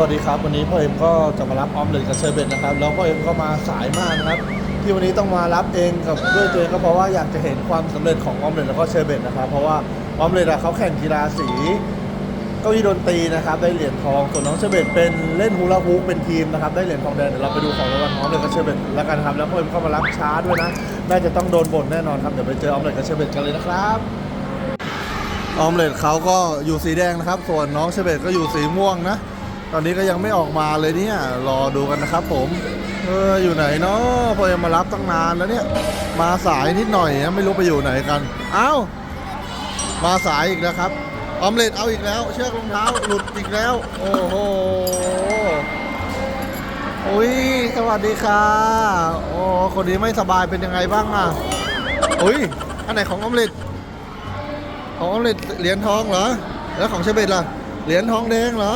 วัสดีครับ วันนี้พ่อเอ็มก็จะมารับออมเล็ตกับเชอร์เบตนะครับ แล้วพ่อเอ็มก็มาสายมากนะครับ ที่วันนี้ต้องมารับเองกับด้วยตัวเองก็เพราะว่าอยากจะเห็นความสำเร็จของออมเล็ตแล้วก็เชอร์เบตนะครับ เพราะว่าออมเล็ตเขาแข่งกีฬาสีเก้าอี้ดนตรีนะครับได้เหรียญทองส่วนน้องเชอร์เบตเป็นเล่นฮูลาฮูปเป็นทีมนะครับได้เหรียญทองแดงเดี๋ยวเราไปดูของรางวัลของออมเล็ตกับเชอร์เบตแล้วกันครับแล้วพ่อเอ็มก็มารับช้าด้วยนะน่าจะต้องโดนบ่นแน่นอนครับเดี๋ยวไปเจอออมเล็ตกับเชอร์เบตกันเลยนะครับออมเล็ตเขาก็อยู่สีแดงนะครับ ส่วนน้องเชเบตก็อยู่สีม่วงนะ ตอนนี้ก็ยังไม่ออกมาเลยเนี่ย รอดูกันนะครับผม เอออยู่ไหนเนาะพอยังมารับตั้งนานแล้วเนี่ย มาสายนิดหน่อยนะไม่รู้ไปอยู่ไหนกัน เอ้า มาสายอีกแล้วครับ ออมเล็ตเอาอีกแล้ว เชือกรองเท้าหลุดอีกแล้ว โอ้โหอุ้ยสวัสดีค่ะโอ้คนนี้ไม่สบายเป็นยังไงบ้างอะอุ้ยอันไหนของออมเล็ตของออมเล็ตเหรียญทองเหรอ แล้วของเชเบตล่ะ เหรียญทองแดงเหรอ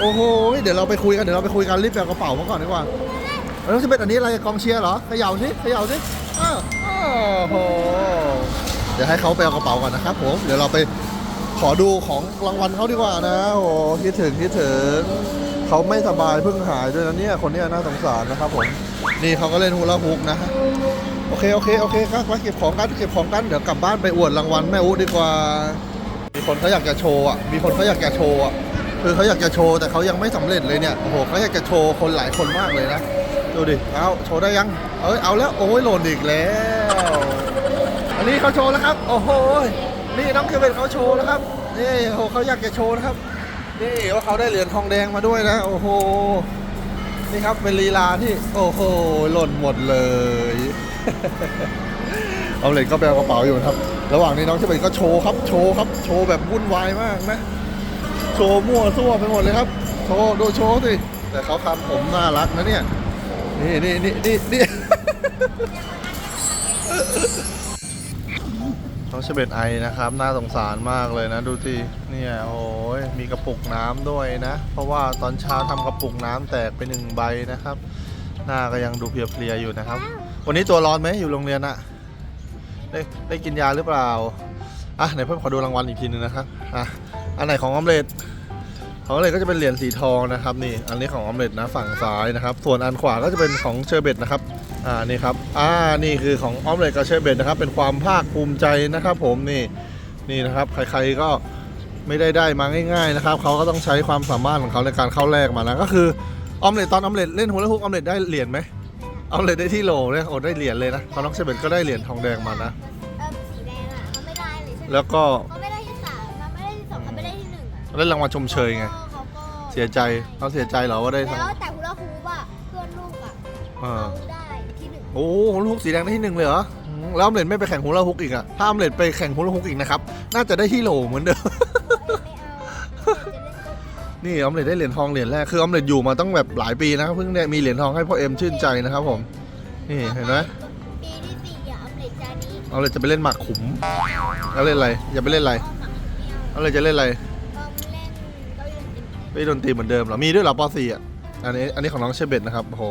โอ้โห เดี๋ยวเราไปคุยกัน เดี๋ยวเราไปคุยกันรีบไปเอากระเป๋ามาก่อนดีกว่าแล้วเชเบตอันนี้อะไรกองเชียร์เหรอเขย่าสิเขย่าสิอ้าวโอ้โห เดี๋ยวให้เขาไปเอากระเป๋าก่อนนะครับผม เดี๋ยวเราไปขอดูของรางวัลเขาดีกว่านะ โอ้โหคิดถึงคิดถึงเขาไม่สบายเพิ่งหายด้วยนะเนี่ย คนเนี้ยน่าสงสารนะครับผม นี่เขาก็เล่นฮูลาฮูปนะโอเคโอเคโอเคครับมาเก็บของกันเก็บของกันเดี๋ยวกลับบ้านไปอวดรางวัลแม่อุ๊ดีกว่า มีคนเขาอยากจะโชว์อะมีคนเขาอยากจะโชว์อะ คือเขาอยากจะโชว์แต่เขายังไม่สำเร็จเลยเนี่ยโอ้โหเขาอยากจะโชว์คนหลายคนมากเลยนะดูดิเอาโชว์ได้ยังเอ้ยเอาแล้วโอ้ยหล่นอีกแล้ว อันนี้เขาโชว์แล้วครับ โอ้โหนี่น้องเควินเขาโชว์แล้วครับนี่โอ้โหเขาอยากจะโชว์นะครับนี่ว่าเขาได้เหรียญทองแดงมาด้วยนะ โอ้โหนี่ครับเป็นลีลาที่โอ้โหหล่นหมดเลยเอาเหล็กก็ไปเอากระเป๋าอยู่นะครับ ระหว่างนี้น้องเชเบตก็โชว์ครับโชว์ครับโชว์แบบวุ่นวายมากนะ โชว์มั่วซั่วไปหมดเลยครับ โชว์ดูโชว์สิ แต่เขาทำผมน่ารักนะเนี่ย นี่นี่นี่นี่นี่น้องเชเบตไอนะครับ น่าสงสารมากเลยนะ ดูสิเนี่ยโอ้ยมีกระปุกน้ำด้วยนะ เพราะว่าตอนเช้าทำกระปุกน้ำแตกไปหนึ่งใบนะครับ หน้าก็ยังดูเพลียๆอยู่นะครับ วันนี้ตัวร้อนไหมอยู่โรงเรียนอะได้ได้กินยาหรือเปล่าอะไหนเพิ่มขอดูรางวัลอีกทีนึงนะครับอะอันไหนของออมเล็ต ของออมเล็ตก็จะเป็นเหรียญสีทองนะครับนี่อันนี้ของออมเล็ตนะฝั่งซ้ายนะครับ ส่วนอันขวาก็จะเป็นของเชอร์เบตนะครับอ่านี่ครับอ่านี่คือของออมเล็ตกับเชอร์เบตนะครับเป็นความภาคภูมิใจนะครับผมนี่นี่นะครับใครๆก็ไม่ได้ได้มาง่ายๆนะครับเขาก็ต้องใช้ความสามารถของเขาในการเข้าแรกมานะก็คือออมเล็ตตอนออมเล็ตเล่นฮูลาฮูปออมเล็ตได้เหรียญไหมออมเล็ตได้ที่โหลเนี่ยโอ้ได้เหรียญเลยนะตอนน้องเชอร์เบตก็ได้เหรียญทองแดงมานะเออสีแดงอะเขาไม่ได้เลยใช่ไหมแล้วก็ ได้รางวัลชมเชยไงเขาก็เสียใจเขาเสียใจเหรอว่าได้ทองแล้วแต่ฮูลาฮูปอะเพื่อนลูกอะเออเขาได้ที่หนึ่งโอ้ฮูลาฮูปสีแดงได้ที่หนึ่งเลยเหรออืมแล้วออมเล็ตไม่ไปแข่งฮูลาฮูปอีกอะถ้าออมเล็ตไปแข่งฮูลาฮูปอีกนะครับ น่าจะได้ที่โหลเหมือนเดิม ไม่เอาจะเล่นก็นี่ออมเล็ตได้เหรียญทองเหรียญแรก คือออมเล็ตอยู่มาต้องแบบหลายปีนะครับเพิ่งได้มีเหรียญทองให้พ่อเอ็มชื่นใจนะครับผม นี่เห็นไหมปีที่สี่อะออมเล็ตจานี้ออมเล็ตจะไปเล่นหมากขุม แล้วเล่นอะไร อย่าไปเล่นอะไรอ้อมหมักไม่เอาออมเล็ตจะเล่นอะไรก็เล่นก็เล่น จริงไปดนตรีเหมือนเดิมเหรอ มีด้วยเหรอป .4 อะ อันนี้อันนี้ของน้องเชเบตนะครับโอ้โห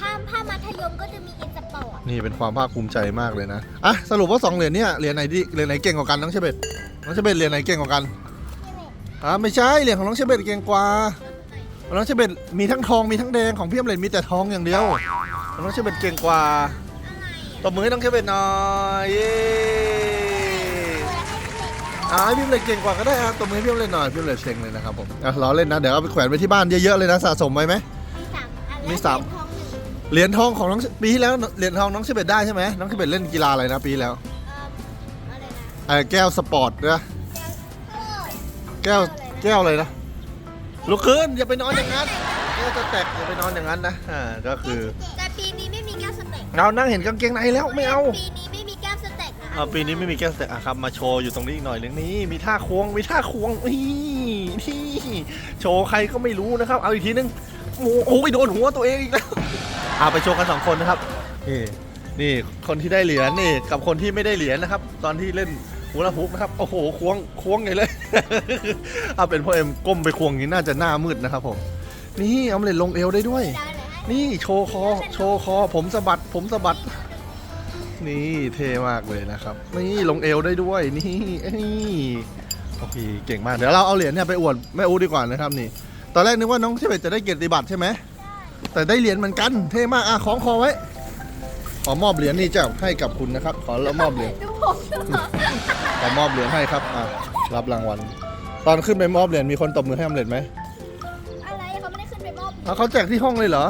ถ้าถ้ามัธยมก็จะมีอินสปอร์ตนี่เป็นความภาคภูมิใจมากเลยนะ อะสรุปว่าสองเหรียญเนี่ยเหรียญไหนที่เหรียญไหนเก่งกว่ากันน้องเชเบตน้องเชเบตเหรียญไหนเก่งกว่ากันอะไม่ใช่เหรียญของน้องเชเบตเก่งกว่าน้องเชเบตมีทั้งทองมีทั้งแดงของพี่อมเลนมีแต่ทองอย่างเดียวน้องเชเบตเก่งกว่าตบมือให้น้องเชเบตหน่อยเย้ อ่าให้พี่อมเลนเก่งกว่าก็ได้ครับตบมือให้พี่อมเลนหน่อยพี่อมเลนเซ็งเลยนะครับผมอะล้อเล่นนะเดี๋ยวเอาไปแขวนไว้ที่บ้านเยอะๆเลยนะสะสมไว้ไหม มีสามอันมีสามแรกเหรียญทองหนึ่งเหรียญทองของน้องปีที่แล้วเหรียญทองน้องเชเบตได้ใช่ไหมน้องเชเบตเล่นกีฬาอะไรนะปีที่แล้วเอิ่มอะไรนะไอ้แก้วสปอร์ตนะแก้วแก้วแก้วอะไรนะลุกขึ้นอย่าไปนอนอย่างนั้นแก้วจะแตกอย่าไปนอนอย่างนั้นนะอ่าก็คือแต่ปีนี้ไม่มีแก้วสเต็กเรานั่งเห็นกางเกงในแล้วไม่เอาปี อ่าปีนี้ไม่มีแก้วสเต็กอะครับ มาโชว์อยู่ตรงนี้อีกหน่อยนึงนี่มีท่าควงมีท่าควงนี่นี่โชว์ใครก็ไม่รู้นะครับ เอาอีกทีนึงโอ้โหโดนหัวตัวเองอีกแล้วอ่าไปโชว์กันสองคนนะครับนี่นี่คนที่ได้เหรียญนี่กับคนที่ไม่ได้เหรียญนะครับ ตอนที่เล่นฮูลาฮูปนะครับโอ้โหควงควงใหญ่เลยเอาเป็นพ่อเอ็มก้มไปควงนี้น่าจะหน้ามืดนะครับผมนี่เอาเล่นลงเอวได้ด้วย นี่โชว์คอโชว์คอผมสะบัดผมสะบัด นี่เท่มากเลยนะครับ นี่ลงเอวได้ด้วยนี่นี่โอเคเก่งมากเดี๋ยวเราเอาเหรียญเนี่ยไปอวดแม่อูดีกว่านะครับนี่ ตอนแรกนึกว่าน้องเชเบตจะได้เกียรติบัตรใช่ไหมแต่ได้เหรียญเหมือนกันเท่มากอะคล้องคอไว้ขอมอบเหรียญนี่เจ้าให้กับคุณนะครับ ขอแล้วมอบเหรียญดูผมดูผมขอมอบเหรียญให้ครับอะรับรางวัลตอนขึ้นไปมอบเหรียญมีคนตบมือให้อำเร็จไหมอะไรเขาไม่ได้ขึ้นไปมอบเอาเขาแจกที่ห้องเลยเหรอ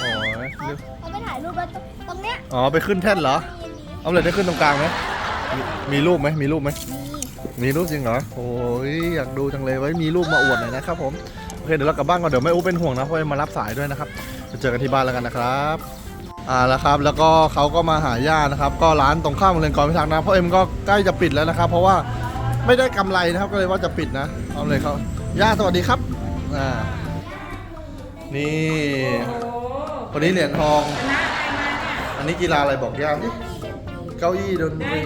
อ๋อเขาเขาไปถ่ายรูปแล้วตรงเนี้ยอ๋อไปขึ้นแท่นเหรอ มี อำเร็จได้ขึ้นตรงกลางไหมมีมีรูปไหมมีรูปไหมมีมีรูปจริงเหรอโอ้ยอยากดูจังเลยไว้มีรูปมาอวดหน่อยนะครับผมโอเคเดี๋ยวเรากลับบ้านก่อนเดี๋ยวแม่อู้เป็นห่วงนะเพราะว่ามารับสายด้วยนะครับไปเจอกันที่บ้านแล้วกันนะครับอ่าแล้วครับแล้วก็เขาก็มาหาย่านะครับ ก็ร้านตรงข้ามโรงเรียนกรพิทักษ์นะเพราะเอ็มก็ใกล้จะปิดแล้วนะครับ เพราะว่าไม่ได้กำไรนะครับก็เลยว่าจะปิดนะเอาเลยเขาย่าสวัสดีครับอ่านี่คนนี้เหรียญทอง อันนี้กีฬาอะไรบอกย่าดิ เก้าอี้ดนตรี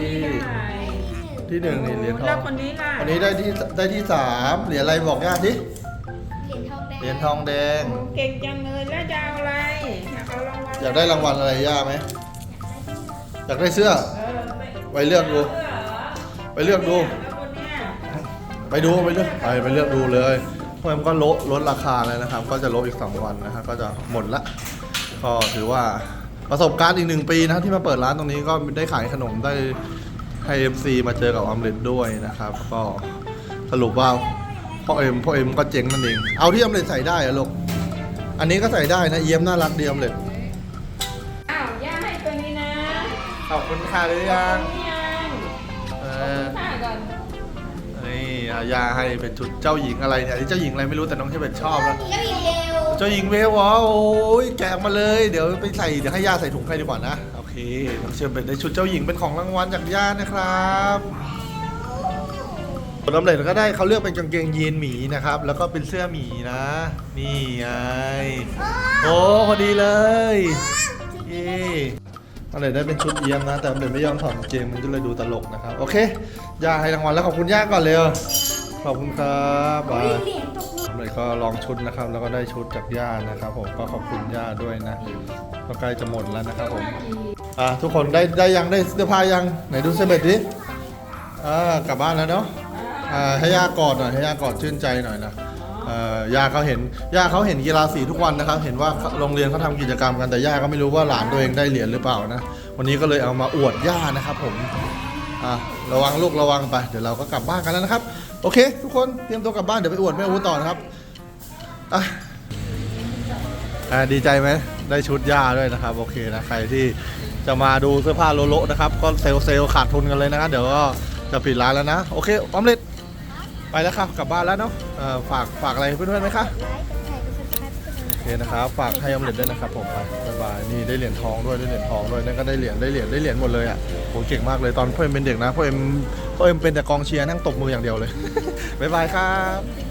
ที่หนึ่งนี่เหรียญทอแล้วงคนนี้ล่ะวันนี้ได้ที่ได้ที่สามเหรียญอะไรบอกญาติดิเหรียญทองแดงเหรียญทองแดงโอ้เก่งจังเลยแล้วจะเอาอะไรอยากเอารางวัลอยากได้รางวัลอะไรย่าไหมอยากได้เสื้อ เออไปไปเลือกดูเสื้อเหรอไปเลือกดู แล้วคนเนี้ยไปดูไปเลือกไปไปเลือกดูเลยเพราะมันก็ลดลดราคาเลยนะครับ ก็จะลดอีก 2 วันนะฮะก็จะหมดละ ก็ถือว่า ประสบการณ์อีกหนึ่งปีนะที่มาเปิดร้านตรงนี้ก็ได้ขายขนมได้ให้ MC มาเจอกับออมเล็ตด้วยนะครับ ก็สรุปว่าพ่อเอ็มพ่อเอ็มก็เจ๋งนั่นเอง เอาที่ออมเล็ตใส่ได้อะลูกอันนี้ก็ใส่ได้นะเยี่ยมน่ารักดีออมเล็ตอ้าวย่าให้ตัวนี้นะขอบคุณค่ะหรือยังนี่ยังเออข้าก่อนนี่อาญาให้เป็นชุดเจ้าหญิงอะไรเนี่ยเจ้าหญิงอะไรไม่รู้แต่น้องเชเบตชอบนะเจ้าหญิงเร็ว เจ้าหญิงเวลวะโอ้ยแกะมาเลย เดี๋ยวไปใส่เดี๋ยวให้ย่าใส่ถุงให้ดีกว่านะ โอเคน้องเชเบตได้ชุดเจ้าหญิงเป็นของรางวัลจากย่านะครับผลสำเร็จก็ได้เขาเลือกเป็นกางเกงยีนหมีนะครับ แล้วก็เป็นเสื้อหมีนะ นี่ไง โอ้พอดีเลยเย้สำเร็จได้เป็นชุดเยี่ยมนะ แต่สำเร็จไม่ยอมถอดกางเกงมันก็เลยดูตลกนะครับ โอเค ย่าให้รางวัลแล้วขอบคุณย่าก่อนเร็วขอบคุณครับบาย เหรียญตกมือสำเร็จก็ลองชุดนะครับ แล้วก็ได้ชุดจากย่านะครับผมก็ขอบคุณย่าด้วยนะก็ใกล้จะหมดแล้วนะครับผมอะทุกคนได้ได้ยังได้เสื้อผ้ายังไหนดูเสื้อเบ็ดดิอ่ากลับบ้านแล้วเนาะอ่าให้ย่ากอดหน่อยให้ย่ากอดชื่นใจหน่อยนะอ่อย่าเขาเห็นย่าเขาเห็นกีฬาสีทุกวันนะครับ เห็นว่าโรงเรียนเขาทำกิจกรรมกันแต่ย่าก็ไม่รู้ว่าหลานตัวเองได้เหรียญหรือเปล่านะวันนี้ก็เลยเอามาอวดย่านะครับผม อะระวังลูกระวังไป เดี๋ยวเราก็กลับบ้านกันแล้วนะครับ โอเค ทุกคนเตรียมตัวกลับบ้านเดี๋ยวไปอวดแม่อูต่อนะครับอะอ่าดีใจไหมได้ชุดย่าด้วยนะครับ โอเคนะใครที่จะมาดูเสื้อผ้าโลโลนะครับ ก็เซลล์เซลล์ขาดทุนกันเลยนะครับเดี๋ยวก็จะปิดร้านแล้วนะ โอเคออมเล็ตไปแล้วครับกลับบ้านแล้วเนาะเอ่อฝากฝากอะไรเพื่อนๆไหมคะ ไลค์กด นะครับ ฝากให้ออมเล็ตด้วยนะครับผมไปบ๊ายบายนี่ได้เหรียญทองด้วยได้เหรียญทองด้วยนั่นก็ได้เหรียญได้เหรียญได้เหรียญหมดเลยอะโหเก่งมากเลยตอนพ่อเอ็มเป็นเด็กนะพ่อเอ็มพ่อเอ็มเป็นแต่กองเชียร์นั่งตบมืออย่างเดียวเลยบ๊ายบายครับ